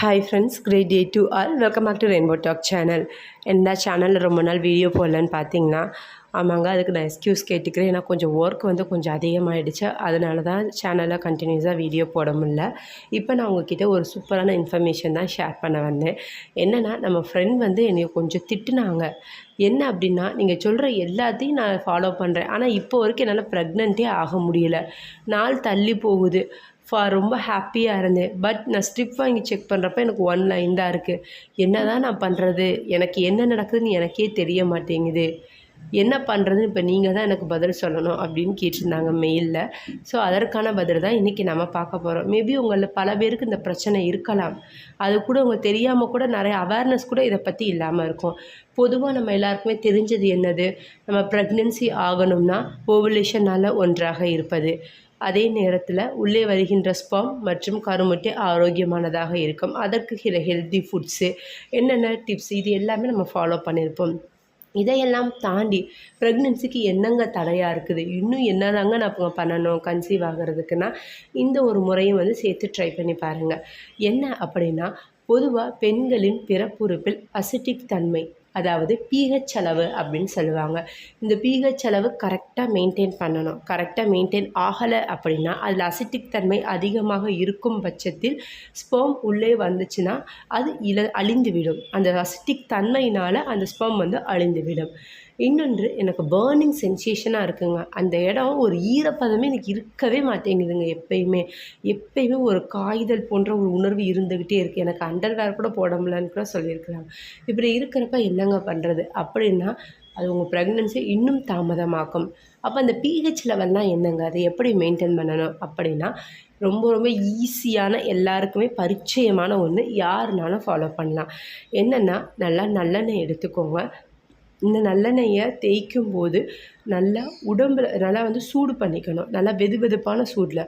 Hi friends great day to all welcome back to Rainbow talk channel எந்த சேனலில் ரொம்ப நாள் வீடியோ போடலன்னு பார்த்தீங்கன்னா ஆமாங்க அதுக்கு நான் எக்ஸ்கியூஸ் கேட்டுக்கிறேன். ஏன்னா கொஞ்சம் ஒர்க் வந்து கொஞ்சம் அதிகமாகிடுச்சு அதனால தான் சேனலில் கண்டினியூஸாக வீடியோ போட முடில இப்போ நான் உங்ககிட்ட ஒரு சூப்பரான இன்ஃபர்மேஷன் தான் ஷேர் பண்ண வந்தேன். என்னென்னா நம்ம ஃப்ரெண்ட் வந்து என்னை கொஞ்சம் திட்டுனாங்க. என்ன அப்படின்னா நீங்கள் சொல்கிற எல்லாத்தையும் நான் ஃபாலோ பண்ணுறேன் ஆனால் இப்போ வரைக்கும் என்னால் ப்ரெக்னென்ட்டே ஆக முடியல. நாள் தள்ளி போகுது. ரொம்ப ஹாப்பியாக இருந்தேன். பட் நான் ஸ்ட்ரிப் வாங்கி செக் பண்ணுறப்ப எனக்கு ஒன் லைன் தான் இருக்குது என்ன தான் நான் பண்ணுறது எனக்கு என்ன நடக்குதுன்னு எனக்கே தெரிய மாட்டேங்குது. என்ன பண்ணுறதுன்னு இப்போ நீங்கள் தான் எனக்கு பதில் சொல்லணும் அப்படின்னு கேட்டிருந்தாங்க மெயிலில் ஸோ அதற்கான பதில் தான் இன்றைக்கி நம்ம பார்க்க போகிறோம் மேபி உங்களில் பல பேருக்கு இந்த பிரச்சனை இருக்கலாம். அது கூட உங்களுக்கு தெரியாமல் கூட நிறைய அவேர்னஸ் கூட இதை பற்றி இல்லாமல் இருக்கும். பொதுவாக நம்ம எல்லாருக்குமே தெரிஞ்சது என்னது? நம்ம ப்ரெக்னென்சி ஆகணும்னா ஓவலேஷனால் ஒன்றாக இருப்பது. அதே நேரத்தில் உள்ளே வருகின்ற ஸ்பம் மற்றும் கருமுட்டை ஆரோக்கியமானதாக இருக்கும். அதற்கு சில ஹெல்த்தி ஃபுட்ஸு என்னென்ன டிப்ஸ் இது எல்லாமே நம்ம ஃபாலோ பண்ணியிருப்போம் இதையெல்லாம் தாண்டி ப்ரெக்னென்சிக்கு என்னங்க தடையாக இருக்குது? இன்னும் என்னதாங்க நான் இப்போ பண்ணணும் கன்சீவ் ஆகிறதுக்குன்னா இந்த ஒரு முறையும் வந்து சேர்த்து ட்ரை பண்ணி பாருங்கள் என்ன அப்படின்னா பொதுவாக பெண்களின் பிறப்புறுப்பில் அசிட்டிக் தன்மை அதாவது பிஹெச் அளவு அப்படின்னு சொல்லுவாங்க. இந்த பிஹெச் அளவு கரெக்டாக மெயின்டைன் பண்ணணும். கரெக்டாக மெயின்டைன் ஆகலை அப்படின்னா அதில் அசிட்டிக் தன்மை அதிகமாக இருக்கும் பட்சத்தில் ஸ்போம் உள்ளே வந்துச்சுன்னா அது இல அழிந்துவிடும். அந்த அசிட்டிக் தன்மையினால் அந்த ஸ்போம் வந்து அழிந்துவிடும். இன்னொன்று எனக்கு பேர்னிங் சென்சேஷனாக இருக்குங்க. அந்த இடம் ஒரு ஈரப்பதமே எனக்கு இருக்கவே மாட்டேங்குதுங்க எப்பயுமே. எப்பயுமே ஒரு காய்தல் போன்ற ஒரு உணர்வு இருந்துக்கிட்டே இருக்குது எனக்கு அண்டர்வேர் கூட போட முடியலன்னு கூட சொல்லியிருக்கிறாங்க. இப்படி இருக்கிறப்ப என்னங்க பண்ணுறது அப்படின்னா அது உங்கள் ப்ரெக்னென்சி இன்னும் தாமதமாக்கும். அப்போ அந்த பிஹெச் லெவல்லாம் என்னங்க? அதை எப்படி மெயின்டைன் பண்ணணும்? அப்படின்னா ரொம்ப ரொம்ப ஈஸியான எல்லாருக்குமே பரிச்சயமான ஒன்று யாருனாலும் ஃபாலோ பண்ணலாம். என்னென்னா நல்லா நல்லெண்ணெய் எடுத்துக்கோங்க. இந்த நல்லெண்ணெயை தேய்க்கும் போது நல்லா உடம்பில் நல்லா வந்து சூடு பண்ணிக்கணும். நல்லா வெது வெதுப்பான சூடில்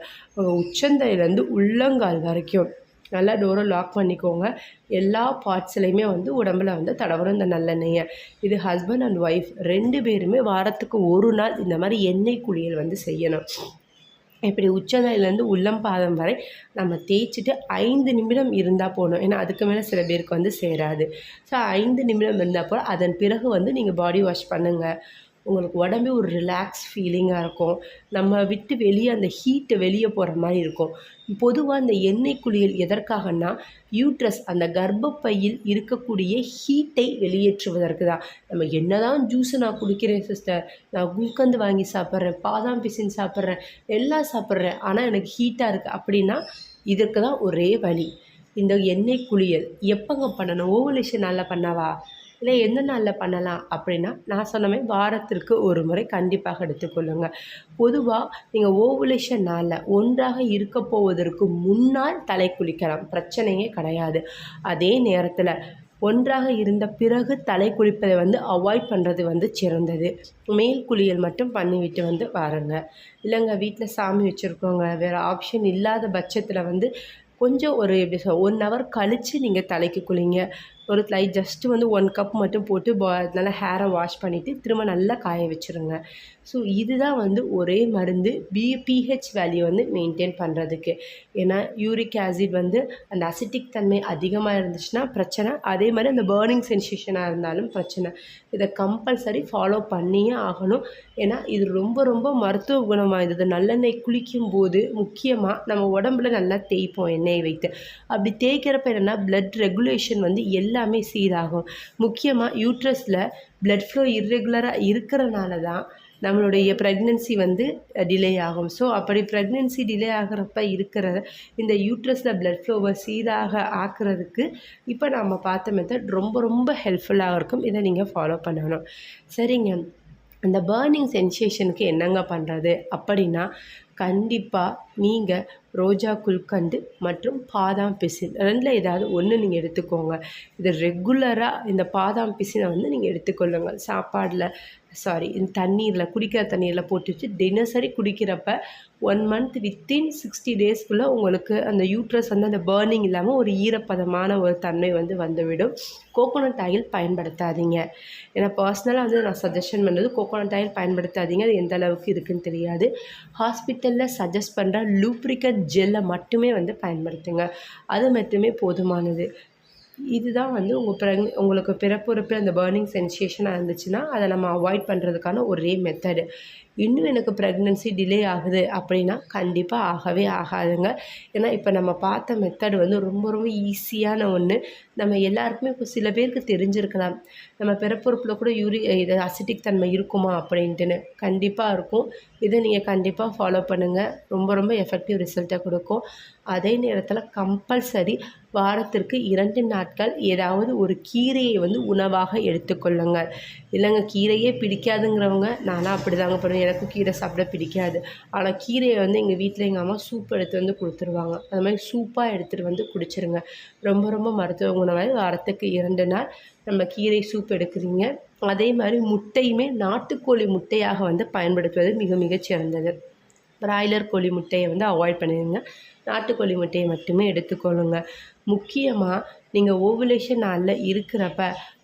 உச்சந்தையிலேருந்து உள்ளங்கால் வரைக்கும் நல்லா டோரை லாக் பண்ணிக்கோங்க. எல்லா பார்ட்ஸ்லையுமே வந்து உடம்புல வந்து தடவரும் இந்த நல்லெண்ணெயை. இது ஹஸ்பண்ட் அண்ட் ஒய்ஃப் ரெண்டு பேருமே வாரத்துக்கு ஒரு நாள் இந்த மாதிரி எண்ணெய் குளியல் வந்து செய்யணும். இப்படி உச்சந்தாயிலேருந்து உள்ளம் பாதம் வரை நம்ம தேய்ச்சிட்டு ஐந்து நிமிடம் இருந்தால் போகணும் ஏன்னா அதுக்கு மேலே சில பேருக்கு வந்து சேராது. ஸோ ஐந்து நிமிடம் இருந்தால் போல் அதன் பிறகு வந்து நீங்கள் பாடி வாஷ் பண்ணுங்கள் உங்களுக்கு உடம்பே ஒரு ரிலாக்ஸ் ஃபீலிங்காக இருக்கும். நம்ம விட்டு வெளியே அந்த ஹீட்டை வெளியே போகிற மாதிரி இருக்கும். பொதுவாக இந்த எண்ணெய் குளியல் எதற்காகனா யூட்ரஸ் அந்த கர்ப்பப்பையில் இருக்கக்கூடிய ஹீட்டை வெளியேற்றுவதற்கு தான். நம்ம என்ன தான் ஜூஸை நான் குடிக்கிறேன் சிஸ்டர் நான் குல்கந்து வாங்கி சாப்பிட்றேன் பாதாம் பிசின் சாப்பிட்றேன் எல்லாம் சாப்பிட்றேன். ஆனால் எனக்கு ஹீட்டாக இருக்குது அப்படின்னா இதற்கு தான் ஒரே வழி. இந்த எண்ணெய் குளியல். எப்போங்க பண்ணணும்? ஓவலேஷன் நல்லா பண்ணவா? இல்லை எந்த நாளில் பண்ணலாம் அப்படின்னா நான் சொன்னமே வாரத்திற்கு ஒரு முறை கண்டிப்பாக எடுத்துக்கொள்ளுங்கள் பொதுவாக நீங்கள் ஓவுலேஷன் நாளில் ஒன்றாக இருக்க போவதற்கு முன்னால் தலை குளிக்கலாம். பிரச்சனையே கிடையாது. அதே நேரத்தில் ஒன்றாக இருந்த பிறகு தலை குளிப்பதை வந்து அவாய்ட் பண்ணுறது வந்து சிறந்தது. மேல் குளியல் மட்டும் பண்ணிவிட்டு வந்து வாருங்க. இல்லைங்க வீட்டில் சாமி வச்சுருக்கோங்க. வேறு ஆப்ஷன் இல்லாத பட்சத்தில் வந்து கொஞ்சம் ஒரு எப்படி சொல் ஒன் ஹவர் கழித்து நீங்கள் தலைக்கு குளிங்க. ஒரு லைட் ஜஸ்ட்டு வந்து ஒன் கப் மட்டும் போட்டு பா நல்லா ஹேரை வாஷ் பண்ணிவிட்டு திரும்ப நல்லா காய வச்சுருங்க. ஸோ இதுதான் வந்து ஒரே மருந்து பி பிஹெச் வேல்யூ வந்து மெயின்டைன் பண்ணுறதுக்கு ஏன்னா யூரிக் ஆசிட் வந்து அந்த அசிட்டிக் தன்மை அதிகமாக இருந்துச்சுன்னா பிரச்சனை. அதே மாதிரி அந்த பேர்னிங் சென்சேஷனாக இருந்தாலும் பிரச்சனை. இதை கம்பல்சரி ஃபாலோ பண்ணியே ஆகணும். ஏன்னா இது ரொம்ப ரொம்ப மருத்துவ குணம் வாய்ந்தது நல்லெண்ணெய் குளிக்கும் போது முக்கியமாக நம்ம உடம்புல நல்லா தேய்ப்போம் எண்ணெய் வைத்து. அப்படி தேய்க்கிறப்ப என்னென்னா ப்ளட் ரெகுலேஷன் வந்து எல்லாமே சீராகும். முக்கியமாக யூட்ரஸில் ப்ளட் ஃப்ளோ இர்ரெகுலராக இருக்கிறனால தான் நம்மளுடைய ப்ரெக்னென்சி வந்து டிலே ஆகும். ஸோ அப்படி ப்ரெக்னென்சி டிலே ஆகிறப்ப இருக்கிற இந்த யூட்ரஸில் ப்ளட் ஃப்ளோவை சீராக ஆக்குறதுக்கு இப்போ நம்ம பார்த்த மெத்தட் ரொம்ப ரொம்ப ஹெல்ப்ஃபுல்லாக இருக்கும். இதை நீங்கள் ஃபாலோ பண்ணணும். சரிங்க. அந்த பேர்னிங் சென்சேஷனுக்கு என்னங்க பண்ணுறது அப்படின்னா கண்டிப்பாக நீங்கள் ரோஜா குல்கண்டு மற்றும் பாதாம் பிசின் ரெண்டில் ஏதாவது ஒன்று நீங்கள் எடுத்துக்கோங்க. இது ரெகுலராக இந்த பாதாம் பிசினை வந்து நீங்கள் எடுத்துக்கொள்ளுங்கள் சாப்பாடில் சாரி இந்த தண்ணீரில் குடிக்கிற தண்ணீரில் போட்டு வச்சு தினசரி குடிக்கிறப்ப ஒன் மந்த் வித்தின் சிக்ஸ்டி டேஸ்க்குள்ளே உங்களுக்கு அந்த யூட்ரஸ் வந்து அந்த பேர்னிங் இல்லாமல் ஒரு ஈரப்பதமான ஒரு தன்மை வந்து வந்துவிடும். கோகோனட் ஆயில் பயன்படுத்தாதீங்க. ஏன்னா பர்சனலாக வந்து நான் சஜஷன் பண்ணது கோகோனட் ஆயில் பயன்படுத்தாதீங்க. அது எந்த அளவுக்கு இருக்குன்னு தெரியாது. ஹாஸ்பிட்டலில் சஜஸ்ட் பண்ணுற லூப்ரிக்கட் ஜெல்லை மட்டுமே வந்து பயன்படுத்துங்க. அது மட்டுமே போதுமானது. இதுதான் வந்து உங்கள் பிறகு உங்களுக்கு பிறப்புறுப்பில் அந்த பேர்னிங் சென்சேஷனாக இருந்துச்சுன்னா அதை நம்ம அவாய்ட் பண்ணுறதுக்கான ஒரே மெத்தடு இன்னும் எனக்கு ப்ரெக்னென்சி டிலே ஆகுது அப்படின்னா கண்டிப்பாக ஆகவே ஆகாதுங்க. ஏன்னா இப்போ நம்ம பார்த்த மெத்தடு வந்து ரொம்ப ரொம்ப ஈஸியான ஒன்று நம்ம எல்லாருக்குமே இப்போ சில பேருக்கு தெரிஞ்சிருக்கலாம். நம்ம பிறப்புறுப்பில் கூட யூரி இது அசிட்டிக் தன்மை இருக்குமா அப்படின்ட்டுன்னு. கண்டிப்பாக இருக்கும். இதை நீங்கள் கண்டிப்பாக ஃபாலோ பண்ணுங்கள் ரொம்ப ரொம்ப எஃபெக்டிவ் ரிசல்ட்டை கொடுக்கும். அதே நேரத்தில் கம்பல்சரி வாரத்திற்கு இரண்டு நாட்கள் ஏதாவது ஒரு கீரையை வந்து உணவாக எடுத்துக்கொள்ளுங்கள் இல்லைங்க கீரையே பிடிக்காதுங்கிறவங்க நானும் அப்படி தாங்க பண்ணுவேன். எனக்கும் கீரை சாப்பிட பிடிக்காது. ஆனால் கீரையை வந்து எங்கள் வீட்டில் எங்கள் அம்மா சூப் எடுத்து வந்து கொடுத்துருவாங்க. அது மாதிரி சூப்பாக எடுத்துகிட்டு வந்து குடிச்சிருங்க. ரொம்ப ரொம்ப மருத்துவ உணவாக வாரத்துக்கு இரண்டு நாள் நம்ம கீரை சூப் எடுக்கிறீங்க. அதே மாதிரி முட்டையுமே நாட்டுக்கோழி முட்டையாக வந்து பயன்படுத்துவது மிக மிகச் சிறந்தது. பிராய்லர் கோழி முட்டையை வந்து அவாய்ட் பண்ணிடுங்க. நாட்டுக்கோழி முட்டையை மட்டுமே எடுத்துக்கொள்ளுங்க. முக்கியமாக நீங்கள் ஓவுலேஷன் நாளில் இருக்கிறப்ப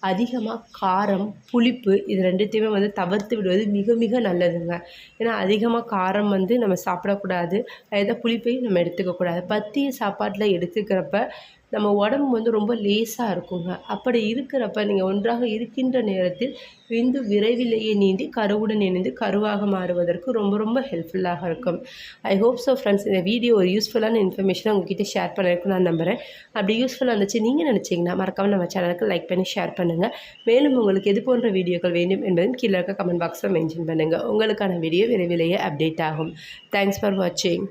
அதிகமாக காரம் புளிப்பு இது ரெண்டுத்தையுமே வந்து தவிர்த்து விடுவது மிக மிக நல்லதுங்க. ஏன்னா அதிகமாக காரம் வந்து நம்ம சாப்பிடக்கூடாது. அதே புளிப்பையும் நம்ம எடுத்துக்கக்கூடாது. பத்திய சாப்பாட்டில் எடுத்துக்கிறப்ப நம்ம உடம்பு வந்து ரொம்ப லேசாக இருக்குங்க. அப்படி இருக்கிறப்ப நீங்கள் ஒன்றாக இருக்கின்ற நேரத்தில் விந்து விரைவிலேயே நீந்தி கருவுடன் இணைந்து கருவாக மாறுவதற்கு ரொம்ப ரொம்ப ஹெல்ப்ஃபுல்லாக இருக்கும். ஐ ஹோப் ஸோ ஃப்ரெண்ட்ஸ் இந்த வீடியோ ஒரு யூஸ்ஃபுல்லான இன்ஃபர்மேஷனை உங்ககிட்ட ஷேர் பண்ணியிருக்கும் நான் நம்புகிறேன் அப்படி யூஸ்ஃபுல்லாக இருந்துச்சு நீங்கள் நினச்சிங்கன்னா மறக்காமல் நம்ம சேனலுக்கு லைக் பண்ணி ஷேர் பண்ணுங்கள் மேலும் உங்களுக்கு எது போன்ற வீடியோக்கள் வேண்டும் என்பதும் கீழே இருக்க கமெண்ட் பாக்ஸில் மென்ஷன் பண்ணுங்கள் உங்களுக்கான வீடியோ விரைவிலேயே அப்டேட் ஆகும். தேங்க்ஸ் ஃபார் வாட்சிங்